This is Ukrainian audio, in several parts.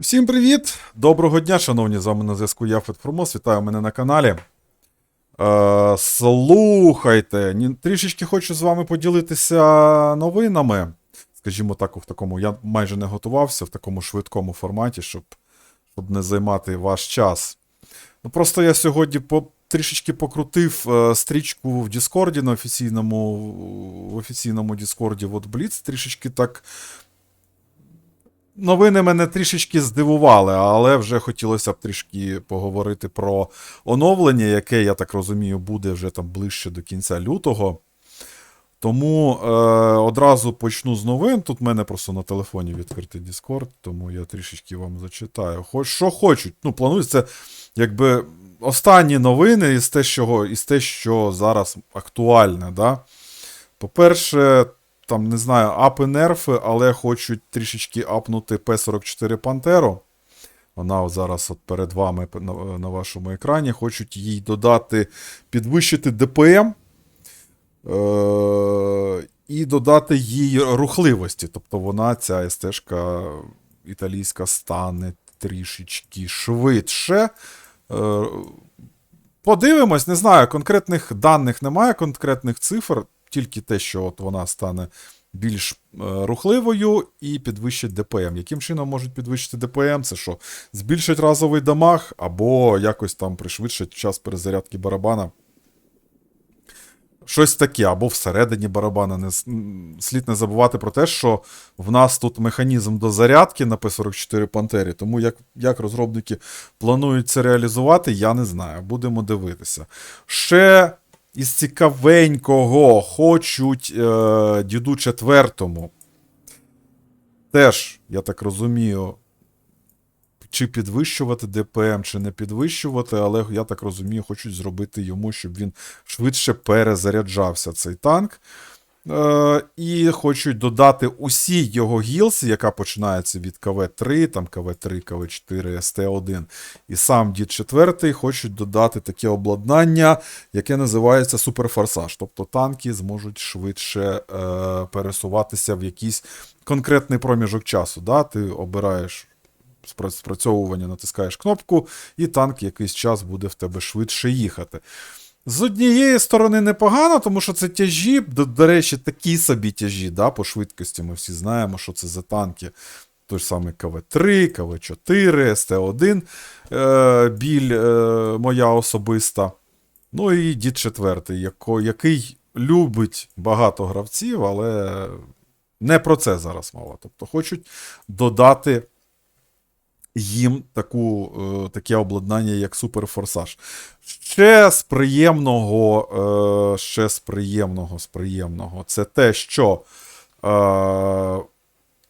Всім привіт! Доброго дня, шановні, з вами на зв'язку я Фетформос. Вітаю мене на каналі. Е, слухайте, трішечки хочу з вами поділитися новинами. Скажімо так, в такому. Я майже не готувався в такому швидкому форматі, щоб, щоб не займати ваш час. Ну, просто я сьогодні по, трішечки покрутив е, стрічку в Діскорді на офіційному, в офіційному Діскорді Blitz, трішечки так Новини мене трішечки здивували, але вже хотілося б трішки поговорити про оновлення, яке, я так розумію, буде вже там ближче до кінця лютого. Тому е, одразу почну з новин. Тут в мене просто на телефоні відкритий Discord, тому я трішечки вам зачитаю. Хоч що хочуть. Ну, планується, якби останні новини із те, що, із те, що зараз актуальне. Да? По-перше, там, не знаю, апи нерфи, але хочуть трішечки апнути П-44 Пантеру. Вона зараз от перед вами на, вашому екрані. Хочуть їй додати, підвищити ДПМ е- і додати їй рухливості. Тобто вона, ця СТ-шка італійська, стане трішечки швидше. Е- Подивимось, не знаю, конкретних даних немає, конкретних цифр, тільки те, що от вона стане більш е, рухливою і підвищить ДПМ. Яким чином можуть підвищити ДПМ? Це що? Збільшить разовий дамаг, або якось там пришвидшить час перезарядки барабана. Щось таке, або всередині барабана. Не, слід не забувати про те, що в нас тут механізм до зарядки на P44 Пантері. Тому як, як розробники планують це реалізувати, я не знаю. Будемо дивитися. Ще із цікавенького хочуть е, діду четвертому. Теж, я так розумію, чи підвищувати ДПМ, чи не підвищувати, але я так розумію, хочуть зробити йому, щоб він швидше перезаряджався цей танк. Е, і хочуть додати усі його гілси, яка починається від КВ-3, там КВ-3, КВ-4, СТ-1. І сам Дід 4 хочуть додати таке обладнання, яке називається суперфорсаж. Тобто танки зможуть швидше е, пересуватися в якийсь конкретний проміжок часу. Да? Ти обираєш спрацьовування, натискаєш кнопку, і танк якийсь час буде в тебе швидше їхати. З однієї сторони непогано, тому що це тяжі, до, до речі, такі собі тяжі, да, по швидкості. Ми всі знаємо, що це за танки. Той ж самий КВ-3, КВ-4, СТ-1, е, біль е, моя особиста. Ну і Дід 4, яко, який любить багато гравців, але не про це зараз мова. Тобто хочуть додати їм таку, е, таке обладнання, як суперфорсаж. Ще з приємного, е, ще з приємного, з приємного, це те, що е,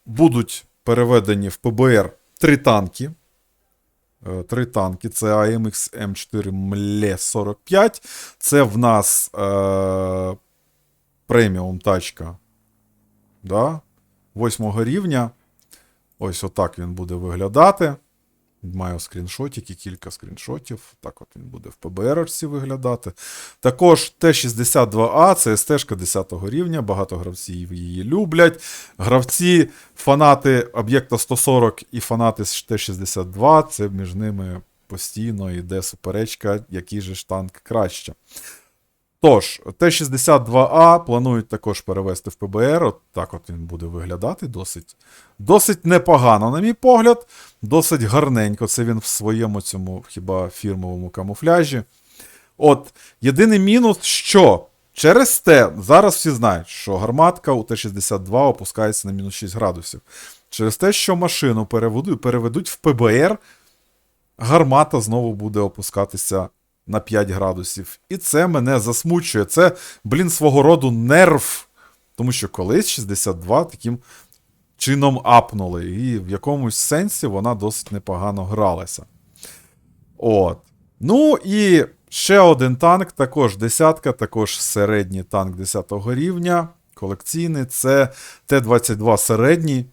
будуть переведені в ПБР три танки. Три танки. Це AMX М4 МЛЕ 45. Це в нас е, преміум тачка. Да? Восьмого рівня. Ось отак він буде виглядати. Маю скріншотики, кілька скріншотів. Так от він буде в ПБР виглядати. Також Т-62А, це СТ-шка 10 рівня, багато гравців її люблять. Гравці, фанати об'єкта 140 і фанати Т-62, це між ними постійно йде суперечка, який же ж танк краще. Тож, Т-62А планують також перевести в ПБР. От так от він буде виглядати досить, досить непогано, на мій погляд. Досить гарненько. Це він в своєму цьому хіба фірмовому камуфляжі. От, єдиний мінус, що через те, зараз всі знають, що гарматка у Т-62 опускається на мінус 6 градусів. Через те, що машину переведуть, в ПБР, гармата знову буде опускатися на 5 градусів. І це мене засмучує. Це, блін, свого роду нерв. Тому що колись 62 таким чином апнули, і в якомусь сенсі вона досить непогано гралася. От. Ну і ще один танк, також десятка, також середній танк 10 рівня, колекційний. Це Т-22 середній.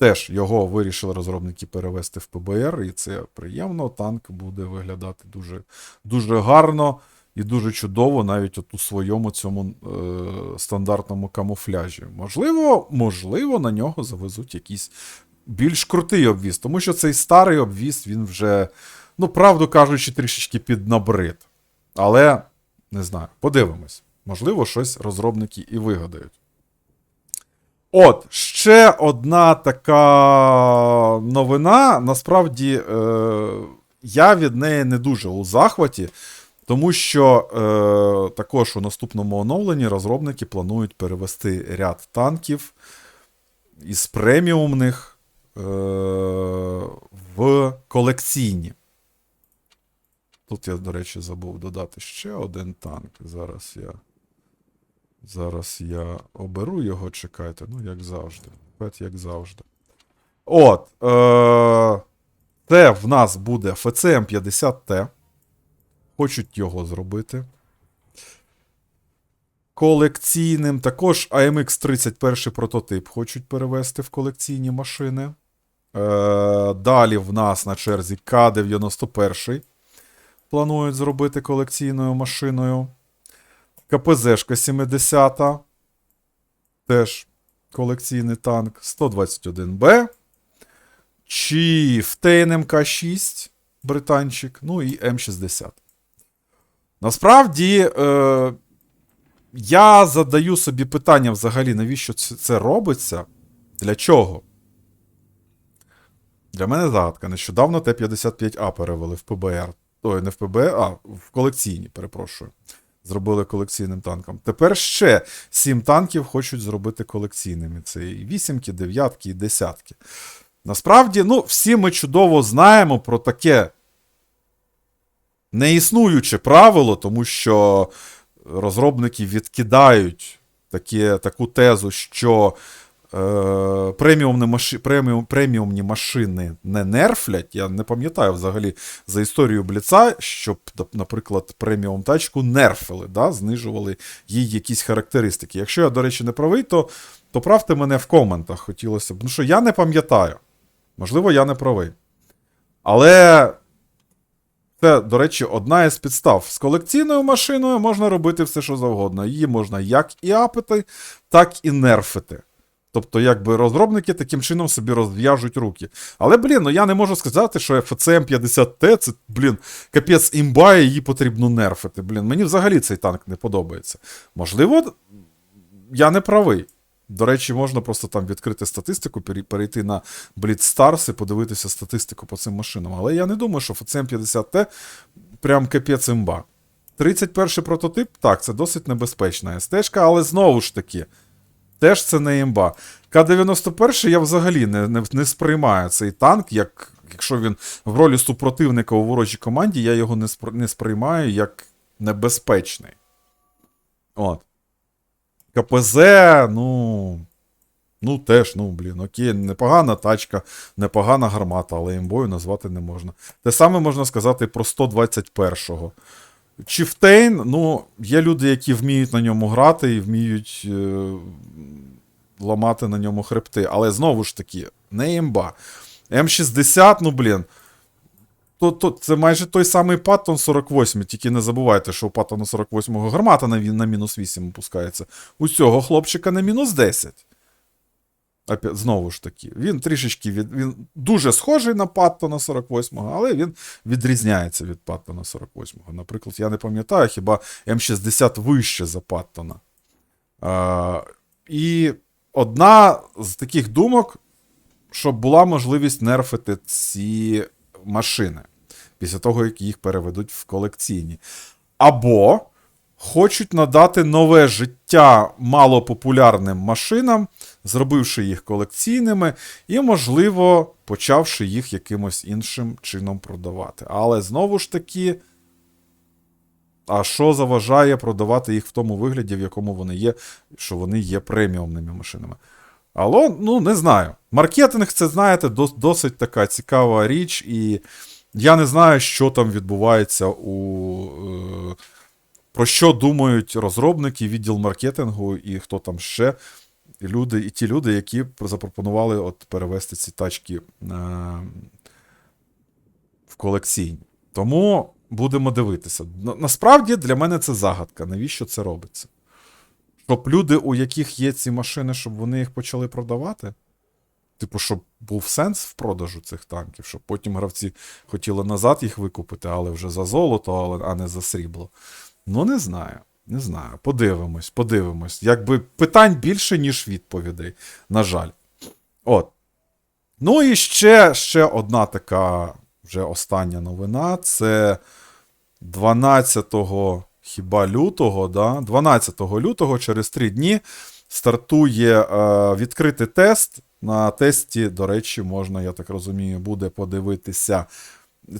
Теж його вирішили розробники перевести в ПБР, і це приємно. Танк буде виглядати дуже, дуже гарно і дуже чудово, навіть от у своєму цьому е, стандартному камуфляжі. Можливо, можливо, на нього завезуть якісь більш крутий обвіз, тому що цей старий обвіз, він вже, ну, правду кажучи, трішечки піднабрид. Але не знаю, подивимось. Можливо, щось розробники і вигадають. От, ще одна така новина. Насправді, е, я від неї не дуже у захваті, тому що е, також у наступному оновленні розробники планують перевести ряд танків із преміумних е, в колекційні. Тут я, до речі, забув додати ще один танк. Зараз я. Зараз я оберу його, чекайте. Ну, як завжди. Пет, як завжди. От. Е- це в нас буде ФЦМ 50Т. Хочуть його зробити. Колекційним. Також AMX 31 прототип хочуть перевести в колекційні машини. Е- далі в нас на черзі К-91 планують зробити колекційною машиною. КПЗшка 70. Теж колекційний танк. 121Б. Чіфтейн МК6, британчик. Ну і М60. Насправді, е, я задаю собі питання взагалі, навіщо це робиться? Для чого? Для мене загадка. Нещодавно Т-55А перевели в ПБР. Ой, не в ПБР, а в колекційні, перепрошую. Зробили колекційним танком. Тепер ще сім танків хочуть зробити колекційними. Це і вісімки, дев'ятки, і десятки. Насправді, ну, всі ми чудово знаємо про таке неіснуюче правило, тому що розробники відкидають таке, таку тезу, що преміумні, маши, преміум, преміумні машини не нерфлять. Я не пам'ятаю взагалі за історію Бліца, щоб, наприклад, преміум тачку нерфили, да, знижували їй якісь характеристики. Якщо я, до речі, не правий, то, то правте мене в коментах. Хотілося б. Ну що я не пам'ятаю. Можливо, я не правий. Але. Це, до речі, одна із підстав. З колекційною машиною можна робити все, що завгодно. Її можна як і апити, так і нерфити. Тобто, якби розробники таким чином собі розв'яжуть руки. Але, блін, ну я не можу сказати, що FCM 50T це, блін, капець імба, її потрібно нерфити. Блін, мені взагалі цей танк не подобається. Можливо, я не правий. До речі, можна просто там відкрити статистику, перейти на Blitz і подивитися статистику по цим машинам. Але я не думаю, що FCM 50T прям капець імба. 31 прототип, так, це досить небезпечна СТ, але знову ж таки. Теж це не імба. К-91 я взагалі не не, не сприймаю цей танк, як якщо він в ролі супротивника у ворожій команді, я його не, спр, не сприймаю як небезпечний. От. КПЗ, ну. Ну, теж, ну, блін, окей, непогана тачка, непогана гармата, але імбою назвати не можна. Те саме можна сказати про 121-го. Чіфтейн, ну, є люди, які вміють на ньому грати і вміють е, ламати на ньому хребти. Але знову ж таки, не імба. М60, ну, блін. То, то, це майже той самий Паттон 48, тільки не забувайте, що у Паттона 48-го гармата на, на мінус 8 опускається. У цього хлопчика на мінус 10. Знову ж таки, він трішечки від. Він дуже схожий на Паттона 48-го, але він відрізняється від Паттона 48-го. Наприклад, я не пам'ятаю, хіба М60 вище за Паттона. А, І одна з таких думок, щоб була можливість нерфити ці машини після того, як їх переведуть в колекційні. Або хочуть надати нове життя малопопулярним машинам, зробивши їх колекційними, і, можливо, почавши їх якимось іншим чином продавати. Але знову ж таки. А що заважає продавати їх в тому вигляді, в якому вони є, що вони є преміумними машинами? Але, ну, не знаю. Маркетинг, це, знаєте, досить така цікава річ, і я не знаю, що там відбувається у. Е, про що думають розробники, відділ маркетингу і хто там ще. Люди, і ті люди, які запропонували от перевести ці тачки е, в колекційні. Тому будемо дивитися. Насправді для мене це загадка. Навіщо це робиться? Щоб люди, у яких є ці машини, щоб вони їх почали продавати? Типу, щоб був сенс в продажу цих танків, щоб потім гравці хотіли назад їх викупити, але вже за золото, а не за срібло. Ну, не знаю. Не знаю. Подивимось, подивимось. Якби питань більше, ніж відповідей. На жаль. От. Ну і ще, ще одна така вже остання новина. Це 12 хіба лютого, да? 12 лютого, через 3 дні, стартує е, відкритий тест. На тесті, до речі, можна, я так розумію, буде подивитися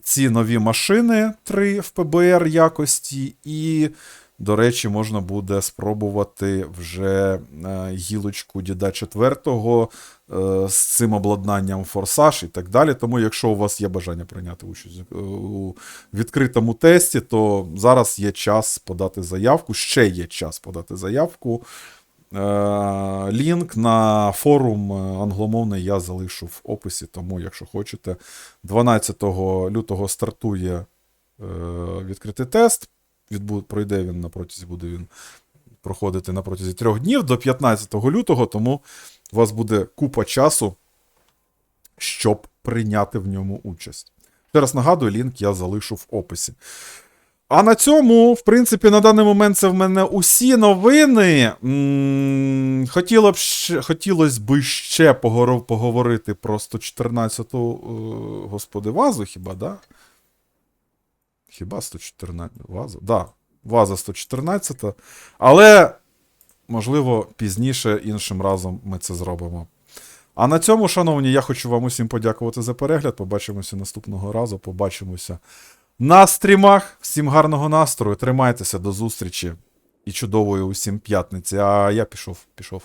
ці нові машини 3 в ПБР якості, і, до речі, можна буде спробувати вже е, гілочку Діда 4 е, з цим обладнанням форсаж і так далі. Тому, якщо у вас є бажання прийняти участь е, у відкритому тесті, то зараз є час подати заявку. Ще є час подати заявку. Лінк на форум англомовний я залишу в описі, тому, якщо хочете, 12 лютого стартує відкритий тест. Відбу, пройде він на протязі, буде він проходити на протязі трьох днів до 15 лютого, тому у вас буде купа часу, щоб прийняти в ньому участь. Ще раз нагадую, лінк я залишу в описі. А на цьому, в принципі, на даний момент це в мене усі новини. Хотіло б ще, хотілося б ще поговорити про 114-ту, е, господи, вазу, хіба, да? Хіба 114 ваза? Да, ваза 114. Але, можливо, пізніше іншим разом ми це зробимо. А на цьому, шановні, я хочу вам усім подякувати за перегляд. Побачимося наступного разу. Побачимося на стрімах. Всім гарного настрою. Тримайтеся до зустрічі і чудової усім п'ятниці. А я пішов, пішов.